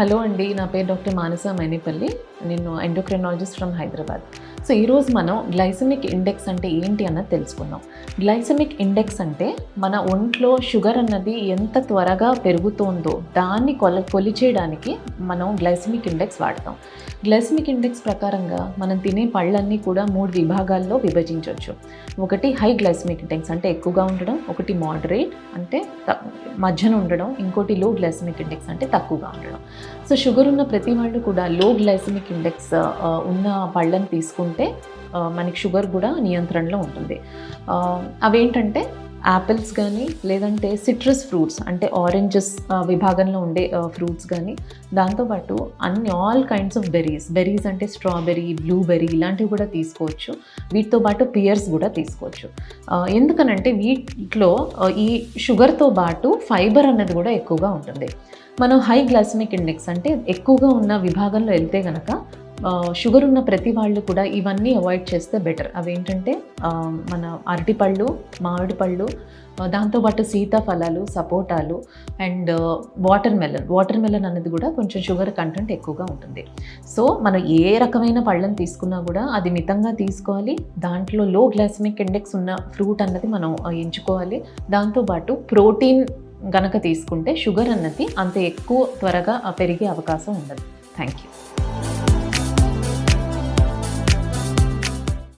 Hello అండి నా పేరు డాక్టర్ మానస మైనేపల్లి. నేను ఎండోక్రినాలజిస్ట్ ఫ్రమ్ హైదరాబాద్. సో ఈరోజు మనం గ్లైసమిక్ ఇండెక్స్ అంటే ఏంటి అన్నది తెలుసుకుందాం. గ్లైసమిక్ ఇండెక్స్ అంటే మన ఒంట్లో షుగర్ అన్నది ఎంత త్వరగా పెరుగుతోందో దాన్ని కొల కొలిచేయడానికి మనం గ్లైసమిక్ ఇండెక్స్ వాడతాం. గ్లైసమిక్ ఇండెక్స్ ప్రకారంగా మనం తినే పళ్ళన్నీ కూడా మూడు విభాగాల్లో విభజించవచ్చు ఒకటి హై గ్లైసమిక్ ఇండెక్స్ అంటే ఎక్కువగా ఉండడం ఒకటి మోడరేట్ అంటే మధ్యన ఉండడం ఇంకోటి లో గ్లైసమిక్ ఇండెక్స్ అంటే తక్కువగా ఉండడం. సో షుగర్ ఉన్న ప్రతి వాళ్ళు కూడా లో గ్లైసమిక్ ఇండెక్స్ ఆ, ఉన్న వాళ్ళని తీసుకుంటే మనకి షుగర్ కూడా నియంత్రణలో ఉంటుంది. ఆ, అవేంటంటే యాపిల్స్ కానీ లేదంటే సిట్రస్ ఫ్రూట్స్ అంటే ఆరెంజెస్ విభాగంలో ఉండే ఫ్రూట్స్ కానీ దాంతోపాటు అన్ని all kinds of berries berries అంటే స్ట్రాబెర్రీ బ్లూబెర్రీ ఇలాంటివి కూడా తీసుకోవచ్చు. వీటితో పాటు పియర్స్ కూడా తీసుకోవచ్చు. ఎందుకనంటే వీటిలో ఈ షుగర్తో పాటు ఫైబర్ అన్నది కూడా ఎక్కువగా ఉంటుంది. మనం హై గ్లైసమిక్ ఇండెక్స్ అంటే ఎక్కువగా ఉన్న విభాగంలో వెళ్తే కనుక షుగర్ ఉన్న ప్రతి వాళ్ళు కూడా ఇవన్నీ అవాయిడ్ చేస్తే బెటర్. అవేంటంటే మన అరటిపళ్ళు మామిడి పళ్ళు దాంతోపాటు సీతాఫలాలు సపోటాలు and watermelon. Watermelon అనేది కూడా కొంచెం షుగర్ కంటెంట్ ఎక్కువగా ఉంటుంది. సో మనం ఏ రకమైన పళ్ళని తీసుకున్నా కూడా అది మితంగా తీసుకోవాలి. దాంట్లో లో గ్లాసమిక్ ఇండెక్స్ ఉన్న ఫ్రూట్ అన్నది మనం ఎంచుకోవాలి. దాంతోపాటు ప్రోటీన్ గనక తీసుకుంటే షుగర్ అన్నది అంత ఎక్కువ త్వరగా పెరిగే అవకాశం ఉండదు. Thank you